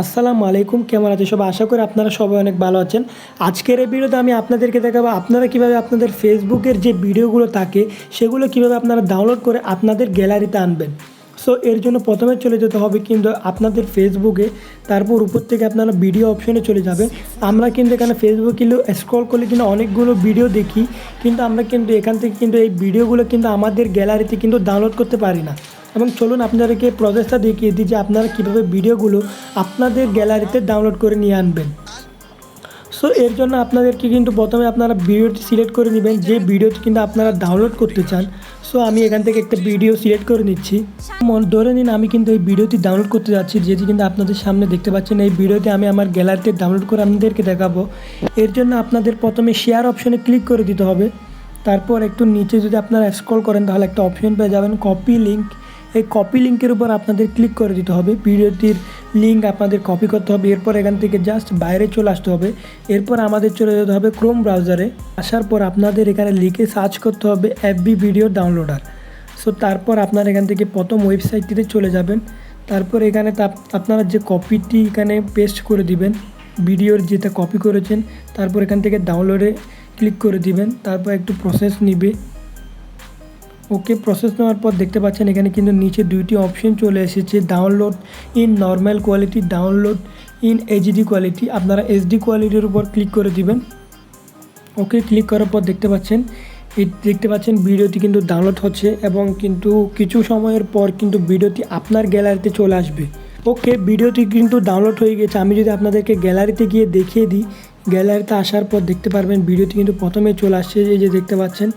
আসসালামু আলাইকুম, কেমন আছে সবাই? আশা করি আপনারা সবাই অনেক ভালো আছেন। আজকের এই ভিডিওতে আমি আপনাদেরকে দেখাবো আপনারা কীভাবে আপনাদের ফেসবুকের যে ভিডিওগুলো থাকে, সেগুলো কীভাবে আপনারা ডাউনলোড করে আপনাদের গ্যালারিতে আনবেন। সো এর জন্য প্রথমে চলে যেতে হবে কিন্তু আপনাদের ফেসবুকে তারপর উপর থেকে আপনারা ভিডিও অপশনে চলে যাবেন। আমরা কিন্তু এখানে ফেসবুক কিন্তু স্ক্রল করলে কিন্তু অনেকগুলো ভিডিও দেখি, কিন্তু আমরা কিন্তু এখান থেকে কিন্তু এই ভিডিওগুলো কিন্তু আমাদের গ্যালারিতে কিন্তু ডাউনলোড করতে পারি না। এবং চলুন আপনাদেরকে প্রসেসটা দেখিয়ে দিই যে আপনারা কীভাবে ভিডিওগুলো আপনাদের গ্যালারিতে ডাউনলোড করে নিয়ে আনবেন। সো এর জন্য আপনাদেরকে কিন্তু প্রথমে আপনারা ভিডিওটি সিলেক্ট করে নেবেন। যে ভিডিওটি কিন্তু আপনারা ডাউনলোড করতে চান সো আমি এখান থেকে একটা ভিডিও সিলেক্ট করে নিচ্ছি। ধরে নিন, আমি কিন্তু এই ভিডিওটি ডাউনলোড করতে যাচ্ছি, যেটি কিন্তু আপনাদের সামনে দেখতে পাচ্ছেন। এই ভিডিওটি আমি আমার গ্যালারিতে ডাউনলোড করে আপনাদেরকে দেখাবো। এর জন্য আপনাদের প্রথমে শেয়ার অপশনে ক্লিক করে দিতে হবে। তারপর একটু নিচে যদি আপনারা স্ক্রল করেন, তাহলে একটা অপশন পেয়ে যাবেন কপি লিঙ্ক এই কপি লিঙ্কের উপর আপনাদের ক্লিক করে দিতে হবে। ভিডিওটির লিঙ্ক আপনাদের কপি করতে হবে। এরপর এখান থেকে জাস্ট বাইরে চলে আসতে হবে। এরপর আমাদের চলে যেতে হবে ক্রোম ব্রাউজারে আসার পর আপনাদের এখানে লিখে সার্চ করতে হবে এফবি ভিডিও ডাউনলোডার সো তারপর আপনারা এখান থেকে প্রথম ওয়েবসাইটটিতে চলে যাবেন। তারপর এখানে আপনারা যে কপিটি এখানে পেস্ট করে দিবেন ভিডিওর যেটা কপি করেছেন, তারপর এখান থেকে ডাউনলোডে ক্লিক করে দিবেন। তারপর একটু প্রসেস নিবে। ওকে প্রসেস নেওয়ার পর দেখতে পাচ্ছেন এখানে কিন্তু নিচে দুইটি অপশন চলে এসেছে। Download in normal quality download in HD quality আপনারা এইচডি কোয়ালিটির উপর ক্লিক করে দিবেন। ওকে ক্লিক করার পর দেখতে পাচ্ছেন দেখতে পাচ্ছেন ভিডিওটি কিন্তু ডাউনলোড হচ্ছে এবং কিন্তু কিছু সময়ের পর কিন্তু ভিডিওটি আপনার গ্যালারিতে চলে আসবে। ওকে, ভিডিওটি কিন্তু ডাউনলোড হয়ে গেছে। আমি যদি আপনাদেরকে গ্যালারিতে গিয়ে দেখিয়ে দিই গ্যালারিতে আসার পর দেখতে পারবেন ভিডিওটি কিন্তু প্রথমে চলে আসছে। এই যে দেখতে পাচ্ছেন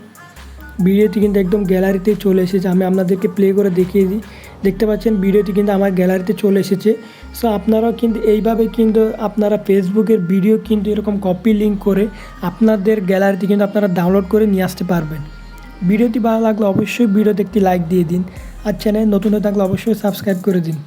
ভিডিওটি কিন্তু একদম গ্যালারিতে চলে এসেছে। আমি আপনাদেরকে প্লে করে দেখিয়ে দিই। দেখতে পাচ্ছেন, ভিডিওটি কিন্তু আমার গ্যালারিতে চলে এসেছে। সো আপনারাও কিন্তু এইভাবে কিন্তু আপনারা ফেসবুকের ভিডিও কিন্তু এরকম কপি লিঙ্ক করে আপনাদের গ্যালারিতে কিন্তু আপনারা ডাউনলোড করে নিয়ে আসতে পারবেন। ভিডিওটি ভালো লাগলে অবশ্যই ভিডিওতে একটি লাইক দিয়ে দিন। আর চ্যানেল নতুন হয়ে থাকলে অবশ্যই সাবস্ক্রাইব করে দিন।